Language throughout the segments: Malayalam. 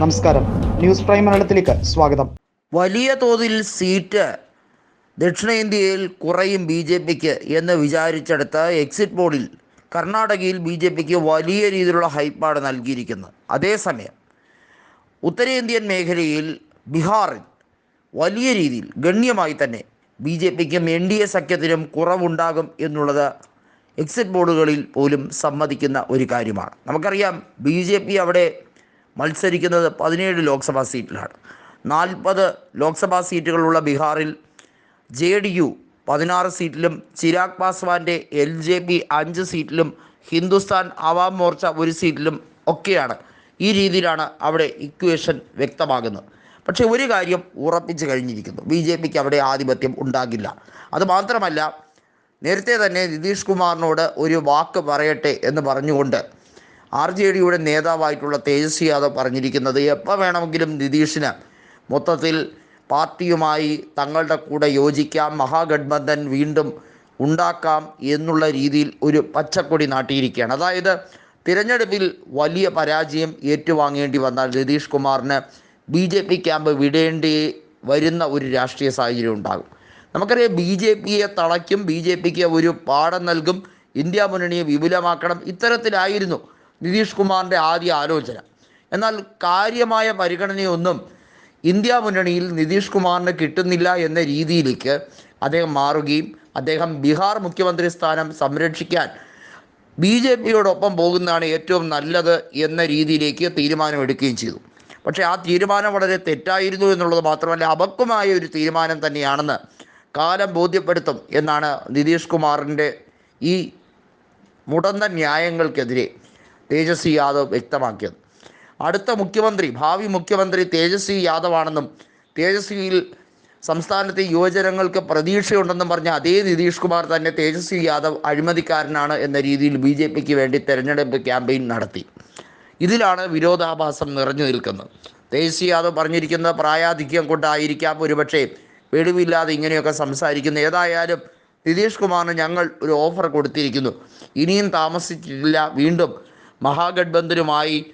നമസ്കാരം. ന്യൂസ് പ്രൈം മലയാളത്തിലേക്ക് സ്വാഗതം. വലിയ തോതിൽ സീറ്റ് ദക്ഷിണേന്ത്യയിൽ കുറയും ബി ജെ പിക്ക് എന്ന് വിചാരിച്ചെടുത്ത എക്സിറ്റ് പോളിൽ കർണാടകയിൽ ബി ജെ പിക്ക് വലിയ രീതിയിലുള്ള ഹൈപ്പാണ് നൽകിയിരിക്കുന്നത്. അതേസമയം ഉത്തരേന്ത്യൻ മേഖലയിൽ ബീഹാറിൽ വലിയ രീതിയിൽ ഗണ്യമായി തന്നെ ബി ജെ പിക്കും എൻ ഡി എ സഖ്യത്തിനും കുറവുണ്ടാകും എന്നുള്ളത് എക്സിറ്റ് ബോർഡുകളിൽ പോലും സമ്മതിക്കുന്ന ഒരു കാര്യമാണ്. നമുക്കറിയാം ബി ജെ പി അവിടെ മത്സരിക്കുന്നത് പതിനേഴ് ലോക്സഭാ സീറ്റിലാണ്. നാൽപ്പത് ലോക്സഭാ സീറ്റുകളുള്ള ബീഹാറിൽ ജെ ഡി യു പതിനാറ് സീറ്റിലും ചിരാഗ് പാസ്വാന്റെ എൽ ജെ പി അഞ്ച് സീറ്റിലും ഹിന്ദുസ്ഥാൻ ആവാം മോർച്ച ഒരു സീറ്റിലും ഒക്കെയാണ് ഈ രീതിയിലാണ് അവിടെ ഇക്വേഷൻ വ്യക്തമാകുന്നത്. പക്ഷേ ഒരു കാര്യം ഉറപ്പിച്ചു കഴിഞ്ഞിരിക്കുന്നു. ബി ജെ പിക്ക് അവിടെ ആധിപത്യം ഉണ്ടാകില്ല. അതുമാത്രമല്ല നേരത്തെ തന്നെ നിതീഷ് കുമാറിനോട് ഒരു വാക്ക് പറയട്ടെ എന്ന് പറഞ്ഞുകൊണ്ട് ആർ ജെ ഡിയുടെ നേതാവായിട്ടുള്ള തേജസ്വി യാദവ് പറഞ്ഞിരിക്കുന്നത് എപ്പോൾ വേണമെങ്കിലും നിതീഷിന് മൊത്തത്തിൽ പാർട്ടിയുമായി തങ്ങളുടെ കൂടെ യോജിക്കാം മഹാഗഡ്ബന്ധൻ വീണ്ടും ഉണ്ടാക്കാം എന്നുള്ള രീതിയിൽ ഒരു പച്ചക്കൊടി നാട്ടിയിരിക്കുകയാണ്. അതായത് തിരഞ്ഞെടുപ്പിൽ വലിയ പരാജയം ഏറ്റുവാങ്ങേണ്ടി വന്നാൽ നിതീഷ് കുമാറിന് ബി ജെ പി ക്യാമ്പ് വിടേണ്ടി വരുന്ന ഒരു രാഷ്ട്രീയ സാഹചര്യം ഉണ്ടാകും. നമുക്കറിയാം ബി ജെ പിയെ തളയ്ക്കും ബി ജെ പിക്ക് ഒരു പാഠം നൽകും ഇന്ത്യ മുന്നണിയെ വിപുലമാക്കണം ഇത്തരത്തിലായിരുന്നു നിതീഷ് കുമാറിന്റെ ആദ്യ ആലോചന. എന്നാൽ കാര്യമായ പരിഗണനയൊന്നും ഇന്ത്യ മുന്നണിയിൽ നിതീഷ് കുമാറിന് കിട്ടുന്നില്ല എന്ന രീതിയിലേക്ക് അദ്ദേഹം മാറുകയും അദ്ദേഹം ബീഹാർ മുഖ്യമന്ത്രി സ്ഥാനം സംരക്ഷിക്കാൻ ബി ജെ പിയോടൊപ്പം പോകുന്നതാണ് ഏറ്റവും നല്ലത് എന്ന രീതിയിലേക്ക് തീരുമാനമെടുക്കുകയും ചെയ്തു. പക്ഷേ ആ തീരുമാനം വളരെ തെറ്റായിരുന്നു എന്നുള്ളത് മാത്രമല്ല അപക്വമായ ഒരു തീരുമാനം തന്നെയാണെന്ന് കാലം ബോധ്യപ്പെടുത്തും എന്നാണ് നിതീഷ് കുമാറിന്റെ ഈ മുടന്ത ന്യായങ്ങൾക്കെതിരെ തേജസ്വി യാദവ് വ്യക്തമാക്കിയത്. അടുത്ത മുഖ്യമന്ത്രി ഭാവി മുഖ്യമന്ത്രി തേജസ്വി യാദവാണെന്നും തേജസ്വിയിൽ സംസ്ഥാനത്തെ യുവജനങ്ങൾക്ക് പ്രതീക്ഷയുണ്ടെന്നും പറഞ്ഞ അതേ നിതീഷ് കുമാർ തന്നെ തേജസ്വി യാദവ് അഴിമതിക്കാരനാണ് എന്ന രീതിയിൽ ബി ജെ പിക്ക് വേണ്ടി തെരഞ്ഞെടുപ്പ് ക്യാമ്പയിൻ നടത്തി. ഇതിലാണ് വിരോധാഭാസം നിറഞ്ഞു നിൽക്കുന്നത്. തേജസ്വി യാദവ് പറഞ്ഞിരിക്കുന്ന പ്രായാധിക്യം കൊണ്ടായിരിക്കാം ഒരുപക്ഷെ വെളിവില്ലാതെ ഇങ്ങനെയൊക്കെ സംസാരിക്കുന്നു ഏതായാലും നിതീഷ് കുമാറിന് ഞങ്ങൾ ഒരു ഓഫർ കൊടുത്തിരിക്കുന്നു. ഇനിയും താമസിച്ചിട്ടില്ല വീണ്ടും മഹാഗഡ്ബന്ധനുമായി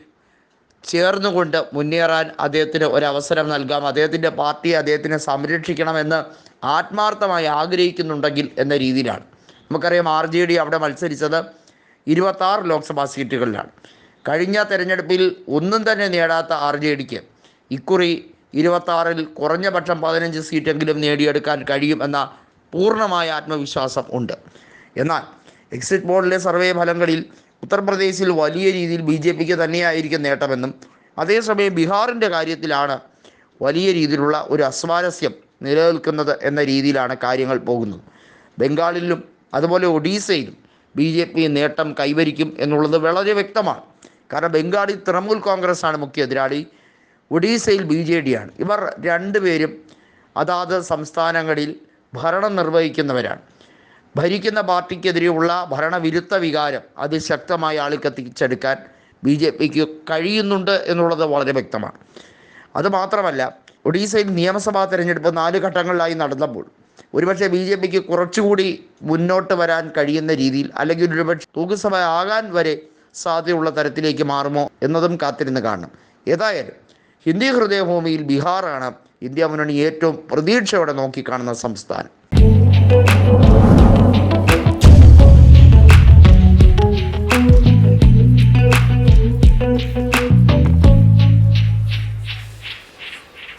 ചേർന്നുകൊണ്ട് മുന്നേറാൻ അദ്ദേഹത്തിന് ഒരവസരം നൽകാം. അദ്ദേഹത്തിന്റെ പാർട്ടിയെ അദ്ദേഹത്തിനെ സംരക്ഷിക്കണമെന്ന് ആത്മാർത്ഥമായി ആഗ്രഹിക്കുന്നുണ്ടെങ്കിൽ എന്ന രീതിയിലാണ്. നമുക്കറിയാം ആർ ജെ ഡി അവിടെ മത്സരിച്ചത് ഇരുപത്താറ് ലോക്സഭാ സീറ്റുകളിലാണ്. കഴിഞ്ഞ തെരഞ്ഞെടുപ്പിൽ ഒന്നും തന്നെ നേടാത്ത ആർ ജെ ഡിക്ക് ഇക്കുറി ഇരുപത്താറിൽ കുറഞ്ഞ പക്ഷം പതിനഞ്ച് സീറ്റെങ്കിലും നേടിയെടുക്കാൻ കഴിയും എന്ന പൂർണമായ ആത്മവിശ്വാസം ഉണ്ട്. എന്നാൽ എക്സിറ്റ് പോളിലെ സർവേ ഫലങ്ങളിൽ ഉത്തർപ്രദേശിൽ വലിയ രീതിയിൽ ബി ജെ പിക്ക് തന്നെയായിരിക്കും നേട്ടമെന്നും അതേസമയം ബീഹാറിന്റെ കാര്യത്തിലാണ് വലിയ രീതിയിലുള്ള ഒരു അസ്വാരസ്യം നിലനിൽക്കുന്നത് എന്ന രീതിയിലാണ് കാര്യങ്ങൾ പോകുന്നത്. ബംഗാളിലും അതുപോലെ ഒഡീസയിലും ബി ജെ പി നേട്ടം കൈവരിക്കും എന്നുള്ളത് വളരെ വ്യക്തമാണ്. കാരണം ബംഗാളിൽ തൃണമൂൽ കോൺഗ്രസ്സാണ് മുഖ്യ എതിരാളി ഒഡീസയിൽ ബി ജെ ഡി ആണ് ഇവർ രണ്ടുപേരും അതാത് സംസ്ഥാനങ്ങളിൽ ഭരണം നിർവഹിക്കുന്നവരാണ്. ഭരിക്കുന്ന പാർട്ടിക്കെതിരെയുള്ള ഭരണവിരുദ്ധ വികാരം അത് അതിശക്തമായി ആളിക്കത്തിച്ചെടുക്കാൻ ബി ജെ പിക്ക് കഴിയുന്നുണ്ട് എന്നുള്ളത് വളരെ വ്യക്തമാണ്. അതുമാത്രമല്ല ഒഡീസയിൽ നിയമസഭാ തെരഞ്ഞെടുപ്പ് നാല് ഘട്ടങ്ങളിലായി നടന്നപ്പോൾ ഒരുപക്ഷെ ബി ജെ പിക്ക് കുറച്ചുകൂടി മുന്നോട്ട് വരാൻ കഴിയുന്ന രീതിയിൽ അല്ലെങ്കിൽ ഒരുപക്ഷെ തൂക്കുസഭ ആകാൻ വരെ സാധ്യതയുള്ള തരത്തിലേക്ക് മാറുമോ എന്നതും കാത്തിരുന്ന് കാണണം. ഏതായാലും ഹിന്ദി ഹൃദയഭൂമിയിൽ ബീഹാറാണ് ഇന്ത്യ മുന്നണി ഏറ്റവും പ്രതീക്ഷയോടെ നോക്കിക്കാണുന്ന സംസ്ഥാനം.